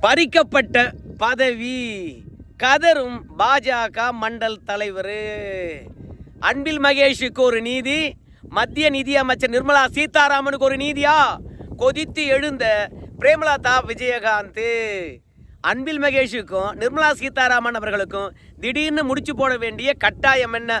பறிக்கப்பட்ட பதவி. கதரும் பாஜக மண்டல் தலைவர். அன்பில் மகேஷுக்கு ஒரு நீதி மத்திய நிதியமைச்சர் நிர்மலா சீதாராமனுக்கு ஒரு நீதியா? கொதித்து எழுந்த பிரேமலதா விஜயகாந்த். அன்பில் மகேஷுக்கும் நிர்மலா சீதாராமன் அவர்களுக்கும் திடீர்னு முடிச்சு போட வேண்டிய கட்டாயம் என்ன?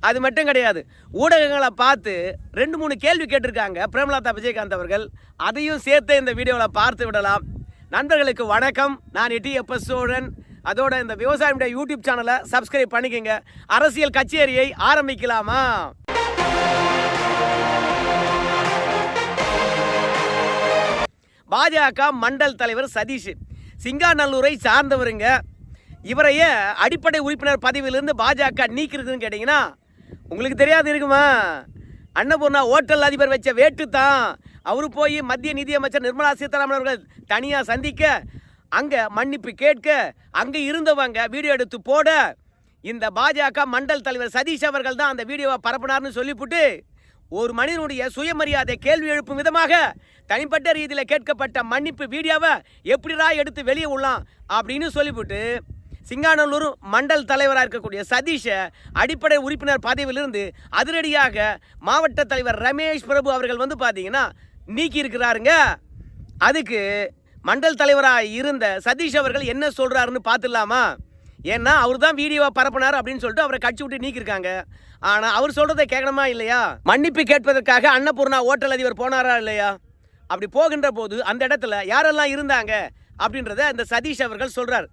அது மட்டும் கிடையாது. ஊடகங்களை பார்த்து ரெண்டு மூணு கேள்வி கேட்டிருக்காங்க பிரேமலதா விஜயகாந்த் அவர்கள். அதையும் சேர்த்து இந்த வீடியோவில் பார்த்து விடலாம். நண்பர்களுக்கு வணக்கம். நான் எட்டி எப்ப சோழன். அதோட இந்த விவசாயியுடைய யூடியூப் சேனலை சப்ஸ்கிரைப் பண்ணிக்கங்க. அரசியல் கச்சேரியை ஆரம்பிக்கலாமா? பாஜக மண்டல் தலைவர் சதீஷ். சிங்காநல்லூரை சார்ந்தவருங்க. இவரையே அடிப்படை உறுப்பினர் பதவியிலிருந்து பாஜக நீக்கிறதுன்னு கேட்டிங்கன்னா உங்களுக்கு தெரியாது இருக்குமா? அன்னபூர்ணா ஓட்டல் அதிபர் வச்ச வேட்டு தான். அவர் போய் மத்திய நிதியமைச்சர் நிர்மலா சீதாராமன் அவர்கள் தனியாக சந்திக்க அங்கே மன்னிப்பு கேட்க அங்கே இருந்தவங்க வீடியோ எடுத்து போட இந்த பாஜக மண்டல் தலைவர் சதீஷ் அவர்கள் தான் அந்த வீடியோவை பரப்பினார்னு சொல்லிவிட்டு ஒரு மனிதனுடைய சுயமரியாதை கேள்வி எழுப்பும் விதமாக தனிப்பட்ட ரீதியில் கேட்கப்பட்ட மன்னிப்பு வீடியோவை எப்படிடா எடுத்து வெளியே விடலாம் அப்படின்னு சொல்லிவிட்டு சிங்கானல்லூர் மண்டல் தலைவராக இருக்கக்கூடிய சதீஷை அடிப்படை உறுப்பினர் பதவியிலிருந்து அதிரடியாக மாவட்ட தலைவர் ரமேஷ் பிரபு அவர்கள் வந்து பார்த்தீங்கன்னா நீக்கி இருக்கிறாருங்க அதுக்கு மண்டல் தலைவராக இருந்த சதீஷ் அவர்கள் என்ன சொல்கிறாருன்னு பார்த்துடலாமா? ஏன்னா அவர் தான் வீடியோவை பரப்புனார் அப்படின்னு சொல்லிட்டு அவரை கட்சி விட்டு நீக்கியிருக்காங்க. ஆனால் அவர் சொல்கிறத கேட்கணுமா இல்லையா? மன்னிப்பு கேட்பதற்காக அன்னபூர்ணா ஓட்டல் அதிபர் போனாரா இல்லையா? அப்படி போகின்ற போது அந்த இடத்துல யாரெல்லாம் இருந்தாங்க அப்படின்றத இந்த சதீஷ் அவர்கள் சொல்கிறார்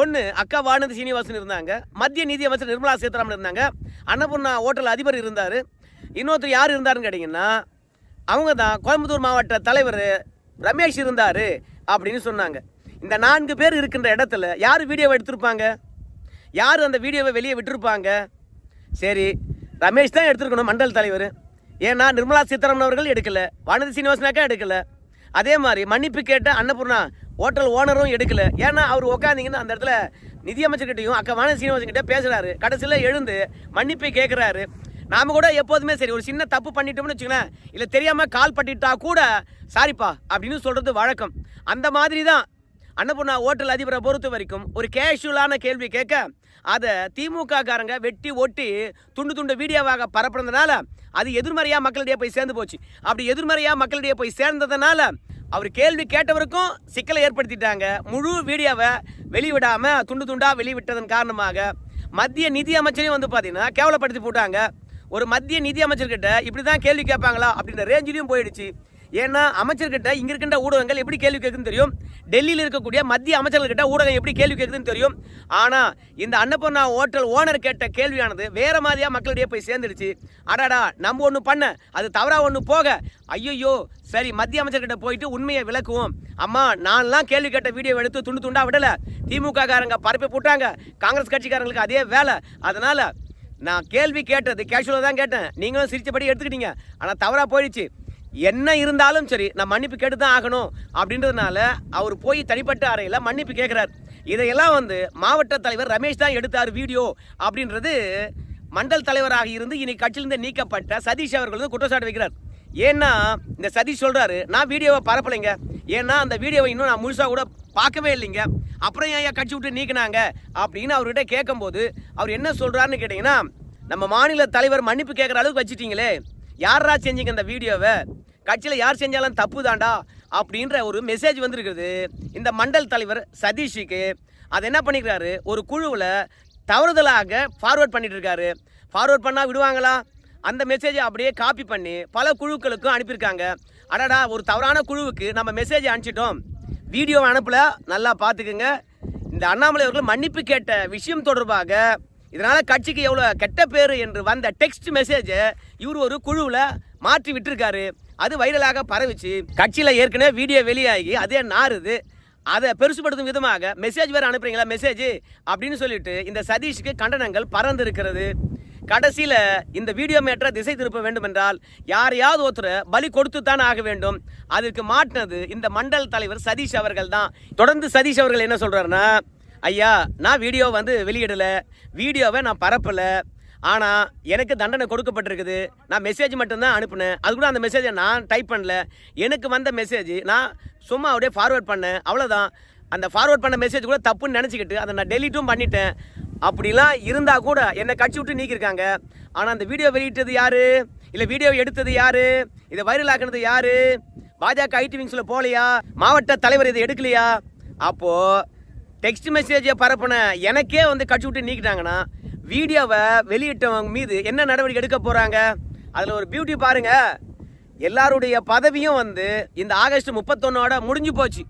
ஒன்று அக்கா வானதி சீனிவாசன் இருந்தாங்க. மத்திய நிதி அமைச்சர் நிர்மலா சீதாராமன் இருந்தாங்க. அன்னபூர்ணா ஓட்டல் அதிபர் இருந்தார். இன்னொருத்தர் யார் இருந்தாருன்னு கேட்டிங்கன்னா அவங்க தான் கோயம்புத்தூர் மாவட்ட தலைவர் ரமேஷ் இருந்தார் அப்படின்னு சொன்னாங்க. இந்த நான்கு பேர் இருக்கின்ற இடத்துல யார் வீடியோவை எடுத்திருப்பாங்க? யார் அந்த வீடியோவை வெளியே விட்டுருப்பாங்க? சரி ரமேஷ் தான் எடுத்திருக்கணும் மண்டல் தலைவர். ஏன்னா நிர்மலா சீதாராமன் அவர்கள் எடுக்கலை வானதி சீனிவாசனாக்கா எடுக்கல. அதே மாதிரி மன்னிப்பு கேட்ட அன்னபூர்ணா ஹோட்டல் ஓனரும் எடுக்கல. ஏன்னா அவர் உட்காந்திங்கன்னா அந்த இடத்துல நிதியமைச்சர்கிட்டையும் அக்கா வானதி சீனிவாசன் கிட்டே பேசுகிறாரு கடைசியில் எழுந்து மன்னிப்பு கேட்குறாரு நாம கூட எப்போதுமே சரி ஒரு சின்ன தப்பு பண்ணிட்டோம்னு வச்சுக்கோங்களேன். இல்லை தெரியாமல் கால் பண்ணிட்டா கூட சாரிப்பா அப்படின்னு சொல்கிறது வழக்கம். அந்த மாதிரி தான் அன்னபூர்ணா ஹோட்டல் அதிபரை பொறுத்த வரைக்கும் ஒரு கேஷுவலான கேள்வி கேட்க அதை திமுக காரங்க வெட்டி ஒட்டி துண்டு துண்டு வீடியோவாக பரப்புறதுனால அது எதிர்மறையாக மக்களிடையே போய் சேர்ந்து போச்சு. அப்படி எதிர்மறையாக மக்களிடையே போய் சேர்ந்ததுனால அவர் கேள்வி கேட்டவருக்கும் சிக்கலை ஏற்படுத்திட்டாங்க. முழு வீடியோவை வெளிவிடாமல் துண்டு துண்டாக வெளிவிட்டதன் காரணமாக மத்திய நிதி அமைச்சரையும் வந்து பார்த்தீங்கன்னா கேவலப்படுத்தி போட்டாங்க. ஒரு மத்திய நிதி அமைச்சர்கிட்ட இப்படி தான் கேள்வி கேட்பாங்களா அப்படின்ற ரேஞ்சிலையும் போயிடுச்சு. ஏன்னா அமைச்சர்கிட்ட இங்கே இருக்கின்ற ஊடகங்கள் எப்படி கேள்வி கேட்குதுன்னு தெரியும்? டெல்லியில் இருக்கக்கூடிய மத்திய அமைச்சர்கள்கிட்ட ஊடகம் எப்படி கேள்வி கேட்குதுன்னு தெரியும்? ஆனால் இந்த அன்னபூர்ணா ஹோட்டல் ஓனர் கேட்ட கேள்வியானது வேறு மாதிரியா மக்களிடையே போய் சேர்ந்துடுச்சு. அடாடா நம்ம ஒன்று பண்ண அது தவறாக ஒன்று போக. ஐயோ சரி மத்திய அமைச்சர்கிட்ட போயிட்டு உண்மையை விளக்குவோம். அம்மா நான்லாம் கேள்வி கேட்ட வீடியோ எடுத்து துண்டு துண்டாக விடலை. திமுக காரங்க பரப்பி போட்டாங்க. காங்கிரஸ் கட்சிக்காரங்களுக்கு அதே வேலை. அதனால் நான் கேள்வி கேட்டது கேஷுவலாக தான் கேட்டேன். நீங்களும் சிரிச்சபடி எடுத்துக்கிட்டீங்க. ஆனால் தவறாக போயிடுச்சு. என்ன இருந்தாலும் சரி நான் மன்னிப்பு கேட்டு தான் ஆகணும் அப்படின்றதுனால அவர் போய் தனிப்பட்ட அறையில் மன்னிப்பு கேட்குறாரு இதையெல்லாம் வந்து மாவட்ட தலைவர் ரமேஷ் தான் எடுத்தார் வீடியோ அப்படின்றது மண்டல் தலைவராக இருந்து இன்னைக்கு கட்சியிலிருந்து நீக்கப்பட்ட சதீஷ் அவர்கள் வந்து குற்றச்சாட்டு வைக்கிறார். ஏன்னா இந்த சதீஷ் சொல்கிறாரு நான் வீடியோவை பரப்பலைங்க. ஏன்னா அந்த வீடியோவை இன்னும் நான் முழுசாக கூட பார்க்கவே இல்லைங்க. அப்புறம் ஏன் கட்சி விட்டு நீக்கினாங்க? அப்படின்னு அவர்கிட்ட கேட்கும்போது அவர் என்ன சொல்கிறாருன்னு கேட்டிங்கன்னா நம்ம மாநில தலைவர் மன்னிப்பு கேட்குற அளவுக்கு வச்சுட்டீங்களே. யாரா செஞ்சீங்க இந்த வீடியோவை? கட்சியில் யார் செஞ்சாலும் தப்பு தாண்டா அப்படின்ற ஒரு மெசேஜ் வந்திருக்குது இந்த மண்டல் தலைவர் சதீஷுக்கு. அதை என்ன பண்ணிக்கிறாரு? ஒரு குழுவில் தவறுதலாக ஃபார்வேர்ட் பண்ணிட்டு இருக்காரு. ஃபார்வர்ட் பண்ணால் விடுவாங்களா? அந்த மெசேஜை அப்படியே காப்பி பண்ணி பல குழுக்களுக்கும் அனுப்பியிருக்காங்க. அடடா ஒரு தவறான குழுவுக்கு நம்ம மெசேஜ் அனுப்பிச்சிட்டோம். வீடியோ அனுப்பல நல்லா பார்த்துக்குங்க. இந்த அண்ணாமலை அவர்கள் மன்னிப்பு கேட்ட விஷயம் தொடர்பாக இதனால் கட்சிக்கு எவ்வளோ கெட்ட பேர் என்று வந்த டெக்ஸ்ட் மெசேஜை இவர் ஒரு குழுவில் மாற்றி விட்டுருக்காரு. அது வைரலாக பரவிச்சு கட்சியில் ஏற்கனவே வீடியோ வெளியாகி அதே நாறுது. அதை பெருசுபடுத்தும் விதமாக மெசேஜ் வேறு அனுப்புறீங்களா மெசேஜ் அப்படின்னு சொல்லிட்டு இந்த சதீஷுக்கு கண்டனங்கள் பறந்து இருக்கிறது கடைசியில் இந்த வீடியோ மேட்டரை திசை திருப்ப வேண்டும் என்றால் யாரையாவது ஒருத்தரை பலி கொடுத்து தான் ஆக வேண்டும். அதற்கு மாட்டினது இந்த மண்டல் தலைவர் சதீஷ் அவர்கள் தான். தொடர்ந்து சதீஷ் அவர்கள் என்ன சொல்கிறாருன்னா ஐயா நான் வீடியோ வந்து வெளியிடலை. வீடியோவை நான் பரப்பலை. ஆனால் எனக்கு தண்டனை கொடுக்கப்பட்டிருக்குது. நான் மெசேஜ் மட்டும்தான் அனுப்புனேன். அது கூட அந்த மெசேஜை நான் டைப் பண்ணல. எனக்கு வந்த மெசேஜ் நான் சும்மா அப்படியே ஃபார்வேர்ட் பண்ணேன். அவ்வளோதான் அந்த ஃபார்வேர்ட் பண்ண மெசேஜ் கூட தப்புன்னு நினச்சிக்கிட்டு அதை நான் டெலிட்டும் பண்ணிட்டேன். அப்படிலாம் இருந்தால் கூட என்னை கட்சி விட்டு நீக்கியிருக்காங்க. ஆனால் அந்த வீடியோ வெளியிட்டது யாரு? இல்லை வீடியோ எடுத்தது யாரு? இதை வைரல் ஆக்குனது யாரு? பாஜக ஐடி விங்ஸில் போகலையா? மாவட்ட தலைவர் இதை எடுக்கலையா? அப்போது டெக்ஸ்ட் மெசேஜை பரப்புன எனக்கே வந்து கட்சி விட்டு நீக்கிட்டாங்கன்னா வீடியோவை வெளியிட்டவங்க மீது என்ன நடவடிக்கை எடுக்க போகிறாங்க அதில் ஒரு பியூட்டி பாருங்க. எல்லாருடைய பதவியும் வந்து இந்த ஆகஸ்ட் முப்பத்தொன்னோட முடிஞ்சு போச்சு.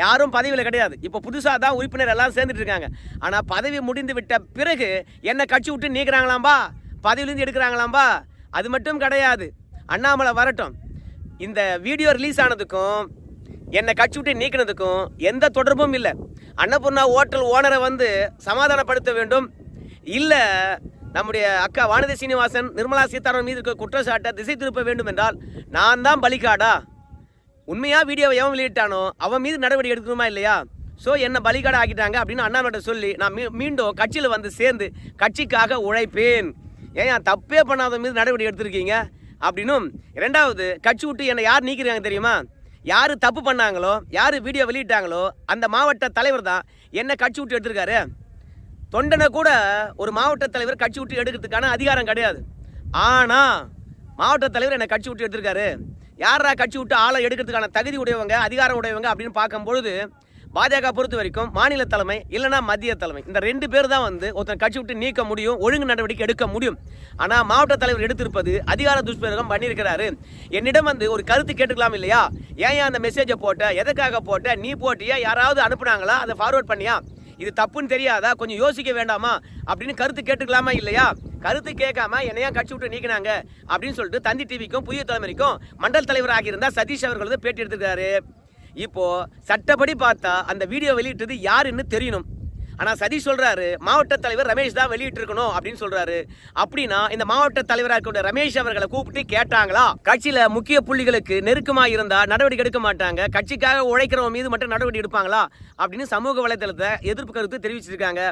யாரும் பதவியில் கிடையாது. இப்போ புதுசாக தான் உறுப்பினர் எல்லாம் சேர்ந்துட்டு இருக்காங்க. ஆனால் பதவி முடிந்து விட்ட பிறகு என்ன கட்சி விட்டு நீக்கிறாங்களாம்பா பதவியிலேருந்து எடுக்கிறாங்களாம்பா அது மட்டும் கிடையாது. அண்ணாமலை வரட்டும். இந்த வீடியோ ரிலீஸ் ஆனதுக்கும் என்னை கட்சி விட்டு நீக்கினதுக்கும் எந்த தொடர்பும் இல்லை. அன்னபூர்ணா ஹோட்டல் ஓனரை வந்து சமாதானப்படுத்த வேண்டும். இல்லை நம்முடைய அக்கா வானதி சீனிவாசன் நிர்மலா சீதாராமன் மீது இருக்க குற்றச்சாட்டை திசை திருப்ப வேண்டும் என்றால் நான் தான் பலிகாடா உண்மையாக வீடியோவை எவன் வெளியிட்டானோ அவன் மீது நடவடிக்கை எடுக்கணுமா இல்லையா? ஸோ என்ன பலிகடை ஆக்கிட்டாங்க அப்படின்னு அண்ணாமட்ட சொல்லி நான் மீ மீண்டும் கட்சியில் வந்து சேர்ந்து கட்சிக்காக உழைப்பேன். ஏன் தப்பே பண்ணாத மீது நடவடிக்கை எடுத்திருக்கீங்க? அப்படின்னும் ரெண்டாவது கட்சி விட்டு என்னை யார் நீக்கிறாங்க தெரியுமா? யார் தப்பு பண்ணாங்களோ யார் வீடியோ வெளியிட்டாங்களோ அந்த மாவட்ட தலைவர் தான் என்ன கட்சி விட்டு எடுத்திருக்காரு. தொண்டனை கூட ஒரு மாவட்ட தலைவர் கட்சி விட்டு எடுக்கிறதுக்கான அதிகாரம் கிடையாது. ஆனால் மாவட்ட தலைவர் என்னை கட்சி விட்டு எடுத்திருக்காரு. யாரா கட்சி விட்டு ஆளை எடுக்கிறதுக்கான தகுதி உடையவங்க அதிகாரம் உடையவங்க அப்படின்னு பார்க்கும்பொழுது பாஜக பொறுத்த வரைக்கும் மாநில தலைமை இல்லைன்னா மத்திய தலைமை இந்த ரெண்டு பேர் தான் வந்து ஒருத்தன் கட்சி விட்டு நீக்க முடியும் ஒழுங்கு நடவடிக்கை எடுக்க முடியும். ஆனால் மாவட்ட தலைவர் எடுத்திருப்பது அதிகார துஷ்பிரயோகம் பண்ணியிருக்கிறாரு. என்னிடம் வந்து ஒரு கருத்து கேட்டுக்கலாம் இல்லையா? ஏன் அந்த மெசேஜை போட்ட? எதுக்காக போட்ட? நீ போட்டியா? யாராவது அனுப்புனாங்களா? அதை ஃபார்வர்ட் பண்ணியா? இது தப்புன்னு தெரியாதா? கொஞ்சம் யோசிக்க வேண்டாமா? அப்படின்னு கருத்து கேட்டுக்கலாமா இல்லையா? கருத்து கேட்காம என்னையா கட்சி விட்டு நீக்கினாங்க அப்படின்னு சொல்லிட்டு தந்தி டிவிக்கும் புதிய தலைமுறைக்கும் மண்டல் தலைவர் ஆகியிருந்தா சதீஷ் அவர்கள் வந்து பேட்டி எடுத்திருக்காரு. இப்போ சட்டப்படி பார்த்தா அந்த வீடியோ வெளியிட்டது யாருன்னு தெரியணும். ஆனால் சதீஷ் சொல்கிறாரு மாவட்ட தலைவர் ரமேஷ் தான் வெளியிட்டிருக்கணும் அப்படின்னு சொல்கிறாரு அப்படின்னா இந்த மாவட்ட தலைவராக இருக்கக்கூடிய ரமேஷ் அவர்களை கூப்பிட்டு கேட்டாங்களா? கட்சியில் முக்கிய புள்ளிகளுக்கு நெருக்கமாக இருந்தால் நடவடிக்கை எடுக்க மாட்டாங்க. கட்சிக்காக உழைக்கிறவங்க மீது மட்டும் நடவடிக்கை எடுப்பாங்களா? அப்படின்னு சமூக வலைதளத்தை எதிர்ப்பு கருத்து தெரிவிச்சிருக்காங்க.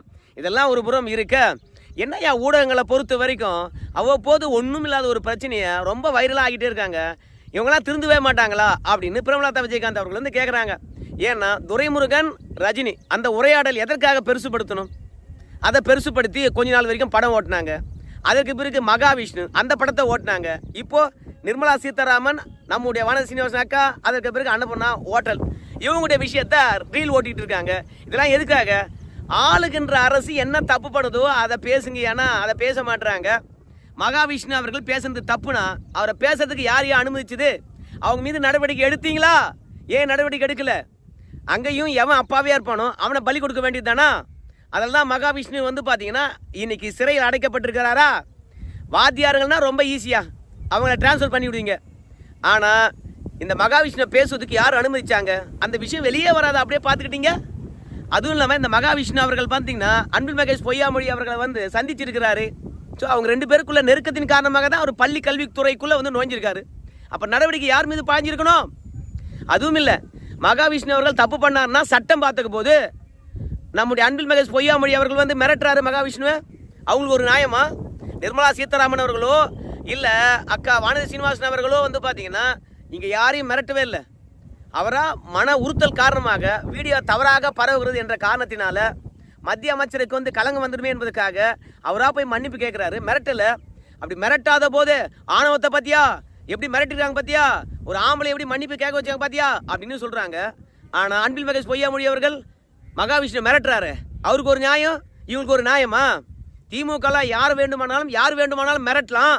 இதெல்லாம் ஒரு புறம் இருக்க. என்னையா ஊடகங்களை பொறுத்த வரைக்கும் அவ்வப்போது ஒன்றும் இல்லாத ஒரு பிரச்சனையை ரொம்ப வைரலாக ஆகிட்டே இருக்காங்க. இவங்களாம் திருந்தவே மாட்டாங்களா? அப்படின்னு பிரேமலதா விஜயகாந்த் அவர்கள் வந்து கேட்குறாங்க ஏன்னா துரைமுருகன் ரஜினி அந்த உரையாடல் எதற்காக பெருசுபடுத்தணும்? அதை பெருசுப்படுத்தி கொஞ்ச நாள் வரைக்கும் படம் ஓட்டினாங்க. அதற்கு பிறகு மகாவிஷ்ணு அந்த படத்தை ஓட்டினாங்க. இப்போது நிர்மலா சீதாராமன் நம்முடைய வன சீனிவாசன் அக்கா அதற்கு பிறகு அன்னபூர்ணா ஹோட்டல் இவங்களுடைய விஷயத்த ரீல் ஓட்டிகிட்டு இருக்காங்க. இதெல்லாம் எதுக்காக? ஆளுகின்ற அரசு என்ன தப்பு பண்ணுதோ அதை பேசுங்க ஏன்னா அதை பேச மாட்டுறாங்க மகாவிஷ்ணு அவர்கள் பேசுனது தப்புனா அவரை பேசுறதுக்கு யார் யார் அனுமதிச்சது? அவங்க மீது நடவடிக்கை எடுத்தீங்களா? ஏன் நடவடிக்கை எடுக்கல? அங்கேயும் எவன் அப்பாவே இருப்பானோ அவனை பலி கொடுக்க வேண்டியது தானா அதில் தான் மகாவிஷ்ணு வந்து பார்த்தீங்கன்னா இன்னைக்கு சிறையில் அடைக்கப்பட்டிருக்கிறாரா? வாத்தியாருங்கள்னா ரொம்ப ஈஸியாக அவங்கள டிரான்ஸ்ஃபர் பண்ணி விடுவீங்க. ஆனால் இந்த மகாவிஷ்ணு பேசுவதுக்கு யார் அனுமதிச்சாங்க? அந்த விஷயம் வெளியே வராத அப்படியே பார்த்துக்கிட்டீங்க? அதுவும் இல்லாமல் இந்த மகாவிஷ்ணு அவர்கள் பார்த்தீங்கன்னா அன்பில் மகேஷ் பொய்யாமொழி அவர்களை வந்து சந்திச்சிருக்கிறாரு. ஸோ அவங்க ரெண்டு பேருக்குள்ள நெருக்கத்தின் காரணமாக தான் அவர் பள்ளி கல்வித்துறைக்குள்ளே வந்து நுழைஞ்சிருக்காரு. அப்போ நடவடிக்கை யார் மீது பாய்ஞ்சிருக்கணும்? அதுவும் இல்லை. மகாவிஷ்ணு அவர்கள் தப்பு பண்ணாருன்னா சட்டம் பார்த்துக்க போது நம்முடைய அன்பில் மகேஷ் பொய்யாமொழி அவர்கள் வந்து மிரட்டுறாரு மகாவிஷ்ணுவை. அவங்களுக்கு ஒரு நியாயமா? நிர்மலா சீதாராமன் அவர்களோ இல்லை அக்கா வானதி சீனிவாசன் அவர்களோ வந்து பார்த்தீங்கன்னா இங்கே யாரையும் மிரட்டவே இல்லை. அவரா மன உறுத்தல் காரணமாக வீடியோ தவறாக பரவுகிறது என்ற காரணத்தினால மத்திய அமைச்சருக்கு வந்து கலங்கம் வந்துடுமே என்பதற்காக அவராக போய் மன்னிப்பு கேட்குறாரு. மிரட்டல. அப்படி மிரட்டாத போது ஆணவத்தை பத்தியா? எப்படி மிரட்டிருக்காங்க பார்த்தியா ஒரு ஆம்பளை எப்படி மன்னிப்பு கேட்க வச்சாங்க பாத்தியா? அப்படின்னு சொல்றாங்க. ஆனா அன்பில் மகேஷ் பொய்யாமொழி அவர்கள் மகாவிஷ்ணு மிரட்டுறாரு. அவருக்கு ஒரு நியாயம் இவங்களுக்கு ஒரு நியாயமா? திமுகலாம் யார் வேண்டுமானாலும் யார் வேண்டுமானாலும் மிரட்டலாம்.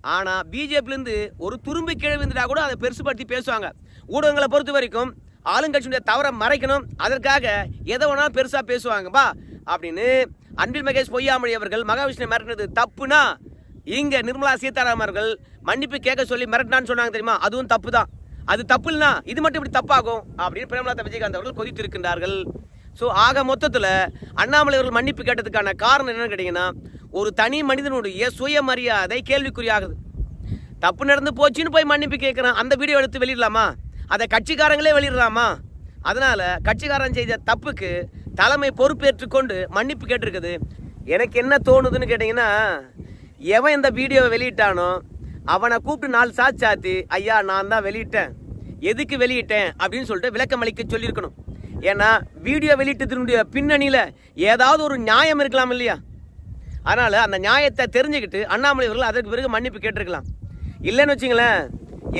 ஆனால் பிஜேபிலேருந்து ஒரு துரும்பு கீழே கூட அதை பெருசுபடுத்தி பேசுவாங்க. ஊடகங்களை பொறுத்த வரைக்கும் ஆளுங்கட்சியுடைய தவறை மறைக்கணும். அதற்காக எதை வேணாலும் பெருசாக பேசுவாங்கப்பா அப்படின்னு அன்பில் மகேஷ் பொய்யாமொழி அவர்கள் மகாவிஷ்ணு மிரட்டினது தப்புனா இங்கே நிர்மலா சீதாராமன் அவர்கள் மன்னிப்பு கேட்க சொல்லி மிரட்டினான்னு சொன்னாங்க தெரியுமா? அதுவும் தப்பு தான் அது தப்பு இல்லைனா இது மட்டும் இப்படி தப்பாகும் அப்படின்னு பிரேமலதா விஜயகாந்த் அவர்கள் கொதித்திருக்கின்றார்கள். ஸோ ஆக மொத்தத்தில் அண்ணாமலை அவர்கள் மன்னிப்பு கேட்டதுக்கான காரணம் என்னன்னு கேட்டிங்கன்னா ஒரு தனி மனிதனுடைய சுயமரியாதை கேள்விக்குறியாகுது. தப்பு நடந்து போச்சுன்னு போய் மன்னிப்பு கேட்குறான். அந்த வீடியோ எடுத்து வெளியிடலாமா? அதை கட்சிக்காரங்களே வெளியிடலாமா அதனால் கட்சிக்காரன் செய்த தப்புக்கு தலைமை பொறுப்பேற்றுக்கொண்டு மன்னிப்பு கேட்டிருக்குது. எனக்கு என்ன தோணுதுன்னு கேட்டிங்கன்னா எவன் இந்த வீடியோவை வெளியிட்டானோ அவனை கூப்பிட்டு நாலு சாச்சாத்தி ஐயா நான் தான் வெளியிட்டேன். எதுக்கு வெளியிட்டேன்? அப்படின்னு சொல்லிட்டு விளக்கம் அளிக்க சொல்லியிருக்கணும். ஏன்னா வீடியோ வெளியிட்டதனுடைய பின்னணியில் ஏதாவது ஒரு நியாயம் இருக்கலாம் இல்லையா? அதனால் அந்த நியாயத்தை தெரிஞ்சுக்கிட்டு அண்ணாமலை அவர்கள் அதற்கு பிறகு மன்னிப்பு கேட்டிருக்கலாம். இல்லைன்னு வச்சுங்களேன்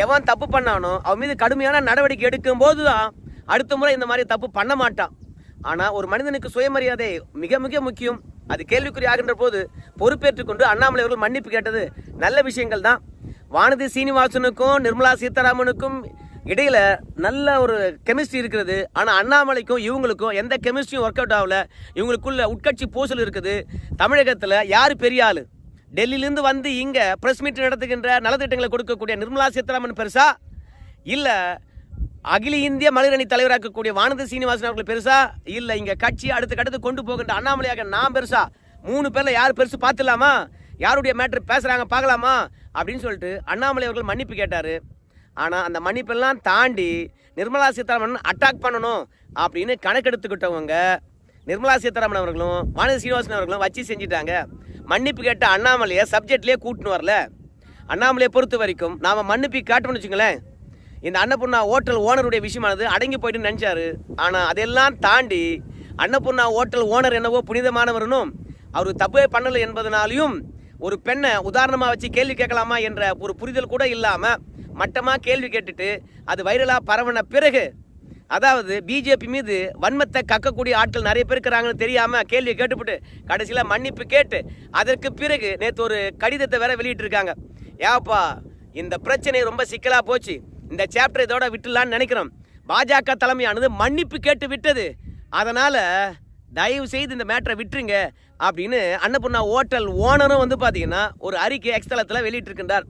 எவன் தப்பு பண்ணானோ அவன் மீது கடுமையான நடவடிக்கை எடுக்கும் போது தான் அடுத்த முறை இந்த மாதிரி தப்பு பண்ண மாட்டான். ஆனால் ஒரு மனிதனுக்கு சுயமரியாதை மிக மிக முக்கியம். அது கேள்விக்குறி ஆகின்ற போது பொறுப்பேற்றுக்கொண்டு அண்ணாமலை அவர்கள் மன்னிப்பு கேட்டது நல்ல விஷயங்கள் தான். வானதி சீனிவாசனுக்கும் நிர்மலா சீதாராமனுக்கும் இடையில நல்ல ஒரு கெமிஸ்ட்ரி இருக்கிறது. ஆனால் அண்ணாமலைக்கும் இவங்களுக்கும் எந்த கெமிஸ்ட்ரியும் ஒர்க் அவுட் ஆகல. இவங்களுக்குள்ள உட்கட்சி பூசல் இருக்குது. தமிழகத்தில் யார் பெரிய ஆள்? டெல்லியிலேருந்து வந்து இங்கே ப்ரெஸ் மீட் நடத்துகின்ற நலத்திட்டங்களை கொடுக்கக்கூடிய நிர்மலா சீதாராமன் பெருசா? இல்லை அகில இந்திய மகளிரணி தலைவராக்கக்கூடிய வானதி சீனிவாசன் அவர்கள் பெருசா? இல்லை இங்கே கட்சி அடுத்த கட்டத்துக்கு கொண்டு போகின்ற அண்ணாமலையாக நான் பெருசா? மூணு பேரில் யார் பெருசு பார்த்துலாமா? யாருடைய மேட்ரு பேசுகிறாங்க பார்க்கலாமா? அப்படின்னு சொல்லிட்டு அண்ணாமலை அவர்கள் மன்னிப்பு கேட்டார். ஆனால் அந்த மன்னிப்பெல்லாம் தாண்டி நிர்மலா சீதாராமன் அட்டாக் பண்ணணும் அப்படின்னு கணக்கெடுத்துக்கிட்டவங்க நிர்மலா சீதாராமன் அவர்களும் வானதி சீனிவாசன் அவர்களும் வச்சு செஞ்சிட்டாங்க. மன்னிப்பு கேட்ட அண்ணாமலையை சப்ஜெக்ட்லேயே கூட்டின்னு வரல. அண்ணாமலையை பொறுத்த வரைக்கும் நாம் மன்னிப்பு காட்டணும்னு வச்சுங்களேன் இந்த அன்னபூர்ணா ஹோட்டல் ஓனருடைய விஷயமானது அடங்கி போயிட்டுன்னு நினச்சாரு. ஆனால் அதெல்லாம் தாண்டி அன்னபூர்ணா ஹோட்டல் ஓனர் என்னவோ புனிதமானவரனும் அவர் தப்பே பண்ணலை என்பதனாலையும் ஒரு பெண்ணை உதாரணமாக வச்சு கேள்வி கேட்கலாமா என்ற ஒரு புரிதல் கூட இல்லாமல் மட்டமாக கேள்வி கேட்டுட்டு அது வைரலாக பரவன பிறகு அதாவது பிஜேபி மீது வன்மத்தை கக்கக்கூடிய ஆட்கள் நிறைய பேர் இருக்கிறாங்கன்னு தெரியாமல் கேள்வியை கேட்டுப்பட்டு கடைசியில் மன்னிப்பு கேட்டு அதற்கு பிறகு நேற்று ஒரு கடிதத்தை வேற வெளியிட்டிருக்காங்க. ஏப்பா இந்த பிரச்சனை ரொம்ப சிக்கலாக போச்சு. இந்த சாப்டர் இதோட விட்டுலான்னு நினைக்கிறோம். பாஜக தலைமையானது மன்னிப்பு கேட்டு விட்டது. அதனால் தயவு செய்து இந்த மேட்டரை விட்டுருங்க அப்படின்னு அன்னபூர்ணா ஹோட்டல் ஓனரும் வந்து பார்த்தீங்கன்னா ஒரு அறிக்கை எக்ஸ்தலத்தில் வெளியிட்டிருக்கின்றார்.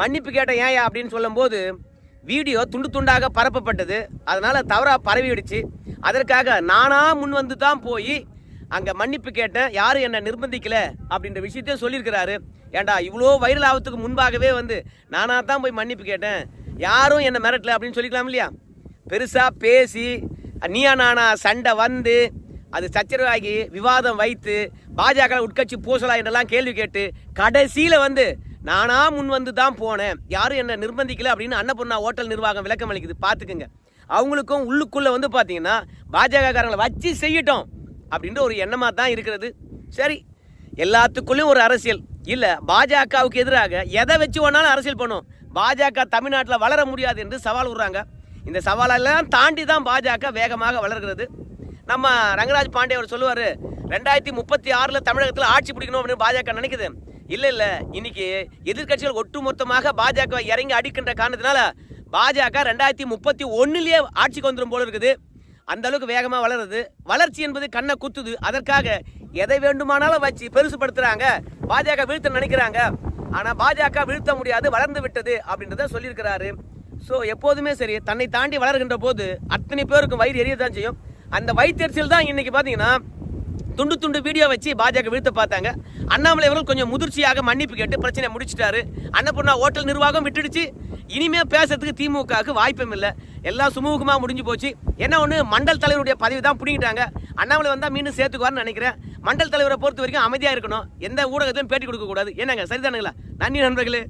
மன்னிப்பு கேட்ட ஏன் அப்படின்னு சொல்லும்போது வீடியோ துண்டு துண்டாக பரப்பப்பட்டது. அதனால் தவறாக பரவிடுச்சு. அதற்காக நானாக முன் வந்து தான் போய் அங்கே மன்னிப்பு கேட்டேன். யாரும் என்னை நிர்பந்திக்கலை அப்படின்ற விஷயத்தையும் சொல்லியிருக்கிறாரு. ஏன்டா இவ்வளோ வைரல் ஆகிறதுக்கு முன்பாகவே வந்து நானாக தான் போய் மன்னிப்பு கேட்டேன். யாரும் என்னை மிரட்டல அப்படின்னு சொல்லிக்கலாம் இல்லையா? பெருசாக பேசி நீயா நானா சண்டை வந்து அது சச்சரவாகி விவாதம் வைத்து பாஜக உட்கட்சி பூசலா என்றெல்லாம் கேள்வி கேட்டு கடைசியில் வந்து நானா முன் வந்து தான் போனேன். யாரும் என்னை நிர்பந்திக்கல அப்படின்னு அன்னபூர்ணா ஹோட்டல் நிர்வாகம் விளக்கம் அளிக்குது. பார்த்துக்குங்க. அவங்களுக்கும் உள்ளுக்குள்ளே வந்து பார்த்தீங்கன்னா பாஜகக்காரங்களை வச்சு செய்யட்டும் அப்படின்ற ஒரு எண்ணமாக தான் இருக்கிறது. சரி எல்லாத்துக்குள்ளேயும் ஒரு அரசியல். இல்லை பாஜகவுக்கு எதிராக எதை வச்சு வேணாலும் அரசியல் பண்ணும். பாஜக தமிழ்நாட்டில் வளர முடியாது என்று சவால் விடுறாங்க. இந்த சவாலெல்லாம் தாண்டி தான் பாஜக வேகமாக வளர்கிறது. நம்ம ரங்கராஜ் பாண்டே அவர் சொல்லுவார் ரெண்டாயிரத்தி முப்பத்தி ஆறில் தமிழகத்தில் ஆட்சி பிடிக்கணும் அப்படின்னு பாஜக நினைக்குது. இல்லை இல்லை. இன்னைக்கு எதிர்க்கட்சிகள் ஒட்டுமொத்தமாக பாஜக இறங்கி அடிக்கின்ற காரணத்தினால பாஜக ரெண்டாயிரத்தி முப்பத்தி ஒன்றுலேயே ஆட்சிக்கு வந்துடும் போல இருக்குது. அந்த அளவுக்கு வேகமாக வளருது. வளர்ச்சி என்பது கண்ணை குத்துது. அதற்காக எதை வேண்டுமானாலும் வச்சு பெருசுப்படுத்துறாங்க பாஜக வீழ்த்த நினைக்கிறாங்க. ஆனால் பாஜக வீழ்த்த முடியாது வளர்ந்து விட்டது அப்படின்றத சொல்லியிருக்கிறாரு. ஸோ எப்போதுமே சரி தன்னை தாண்டி வளர்கின்ற போது அத்தனை பேருக்கும் வயிறு எரிய தான் செய்யும். அந்த வயிற்றுச்சல் தான் இன்னைக்கு பார்த்தீங்கன்னா துண்டு துண்டு வீடியோ வச்சு பாஜக விழுத்து பார்த்தாங்க. அண்ணாமலை அவர்கள் கொஞ்சம் முதிர்ச்சியாக மன்னிப்பு கேட்டு பிரச்சனையை முடிச்சிட்டாரு. அன்னபூர்ணா ஹோட்டல் நிர்வாகம் விட்டுடுச்சு. இனிமே பேசுறதுக்கு திமுகவுக்கு வாய்ப்பும் இல்லை. எல்லாம் சுமூகமாக முடிஞ்சு போச்சு. என்ன ஒன்று மண்டல் தலைவருடைய பதவி தான் பிடிங்கிட்டாங்க. அண்ணாமலை வந்தால் மீண்டும் சேர்த்துக்குவார்னு நினைக்கிறேன். மண்டல் தலைவரை பொறுத்த வரைக்கும் அமைதியாக இருக்கணும். எந்த ஊடகத்திலும் பேட்டி கொடுக்கக்கூடாது. என்னங்க? சரிதானுங்களா? நன்றி நண்பர்களே.